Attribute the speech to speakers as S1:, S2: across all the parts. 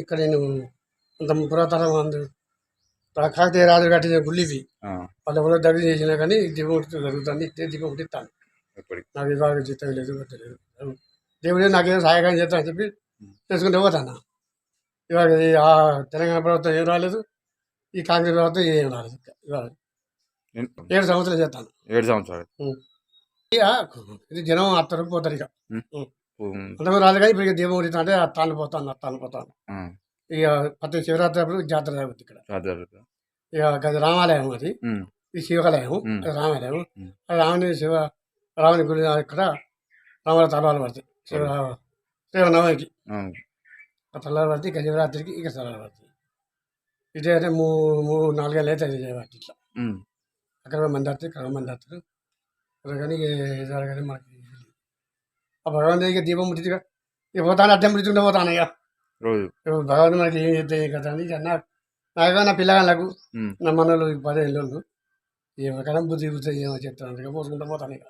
S1: ఇక్కడ నేను అంత పురాతన కాకతీయ రాజు కట్టిన గుళ్ళు ఇవి వాళ్ళు ఎవరో దగ్గర చేసినా కానీ దీపం జరుగుతుంది. ఇట్టే దీపం
S2: ఎప్పటికి?
S1: నాకు ఇవాళ జీతం లేదు పెట్టలేదు దేవుడే నాకేదో సహాయకారం చేస్తానని చెప్పి చేసుకుంటే పోతాను. ఇవాళ ఆ తెలంగాణ ప్రభుత్వం ఏం రాలేదు ఈ కాంగ్రెస్ ప్రభుత్వం ఏం రాలేదు ఇవాళ. ఏడు సంవత్సరాలు చేస్తాను.
S2: ఏడు సంవత్సరాలు.
S1: ఇది జనం అత్తరు పోతారు ఇక. ఇప్పుడు ఇక దీపం ఉడితా అంటే అత్తాను పోతాను అత్తాను పోతాను. ఇక ప్రతి శివరాత్రి అప్పుడు జాతర జరుగుతుంది ఇక్కడ. ఇక గది రామాలయం అది. ఈ శివాలయం రామాలయం. రాముని శివ రాముని గుడి ఇక్కడ రాముల తలవాలు పడతాయి. శివ
S2: ఆ
S1: తలవాలు పడితే ఇక శివరాత్రికి ఇక తలవాలు పడతాయి. ఇదే అంటే మూ మూడు నాలుగేళ్ళు అయితే ఇది చేయబట్టి ఇట్లా. అక్కడ మంది వస్తారు ఇక్కడ మంది వస్తారు కానీ ఇది కానీ మనకి. ఆ భగవంతుడికి దీపం ముట్టిగా ఇక పోతాను అడ్డం ముట్టించుకుంటే పోతాను ఇక.
S2: రోజు.
S1: ఇప్పుడు భగవంతుడు మనకి ఏం చేస్తాయి కదా అని ఇక నా నాకు నా పిల్లగాళ్ళకు
S2: ఉమ్,
S1: నా మనలు పదేళ్ళు ఏమైనా బుద్ధి బుద్ధి ఏమో చెప్తాను ఇక పోసుకుంటూ పోతాను ఇక.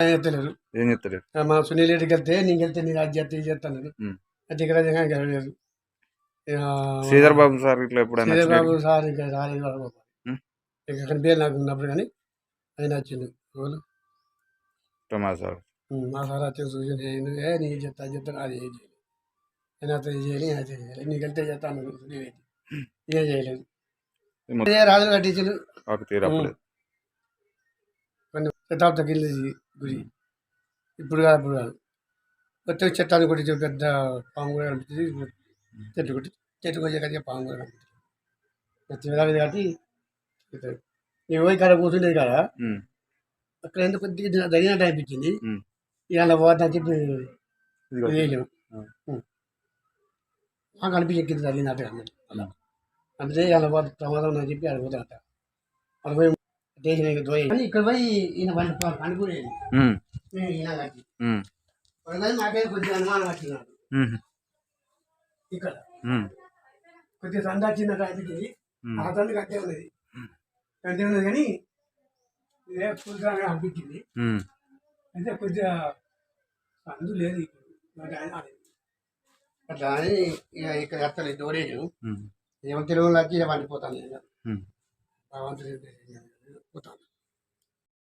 S1: ఏం చెప్తలేరు?
S2: ఏం చెప్తారు
S1: మా సునీల్ రెడ్డికి వెళ్తే నీకు వెళ్తే నేను అది చేస్తే ఇది చేస్తాను
S2: ఉమ్.
S1: అది ఇక్కడ గెలవలేదు ఇక
S2: శ్రీధర్ బాబు సార్ ఇట్లా ఎప్పుడైనా వచ్చినాడు?
S1: బాబు సార్ ఇంకా రాలేదు బాబు.
S2: ఉమ్.
S1: ఇక అక్కడ పేరు నాకు ఉన్నప్పుడు కానీ అది నచ్చింది రోజు
S2: టమా సార్.
S1: మా సార్ వచ్చి సూచన చేయండి ఏ నీకు చెప్తా చెప్తాను అది ఏం చేయలేదు నేను అతను ఇది చేయాలి అది చేయాలి నీకు వెళ్తే సునీల్ రెడ్డి ఏం చేయలేదు ఇదే రాజులు
S2: తీరప్పుడు
S1: కొన్ని శతాబ్ద కింద గుడి ఇప్పుడు కాదు ఇప్పుడు కాదు కొత్త చెట్టాన్ని కొట్టి పెద్ద పాము కూడా కనిపిస్తుంది చెట్టు కొట్టి చెట్టు కొట్టే కట్టి పాము కూడా కనిపిస్తుంది చివరి కాబట్టి నేను పోయి కాడ కూర్చుండేది కదా అక్కడ ఎందుకు కొద్దిగా జరిగినట్టు అనిపించింది ఇవాళ పోతా చెప్పి. వేయలేము
S2: ఆ.
S1: నాకు అనిపించింది కింద జరిగినట్టు అన్నట్టు అలా. అందుకే ఇవాళ పోతే ప్రమాదం అని చెప్పి అక్కడ పోతా అక్కడ పోయి పోయి కానీ ఇక్కడ పోయి ఈయన వంట పనుకునేది. ఈయన కట్టి నాకే కొద్దిగా అనుమానం వచ్చినాడు ఇక్కడ. కొద్దిగా సంద అనిపించింది
S2: ఉమ్.
S1: ఆ తండ్రి కట్టే ఉన్నది. కట్టే ఉన్నది కానీ అనిపించింది అయితే కొద్దిగా సందు లేదు. అట్లా అని ఇక ఇక్కడ ఎత్తలేదు
S2: ఉమ్.
S1: ఏమో తెలుగులో వచ్చి పండిపోతాను నేను. భగవంతుడి పోతాను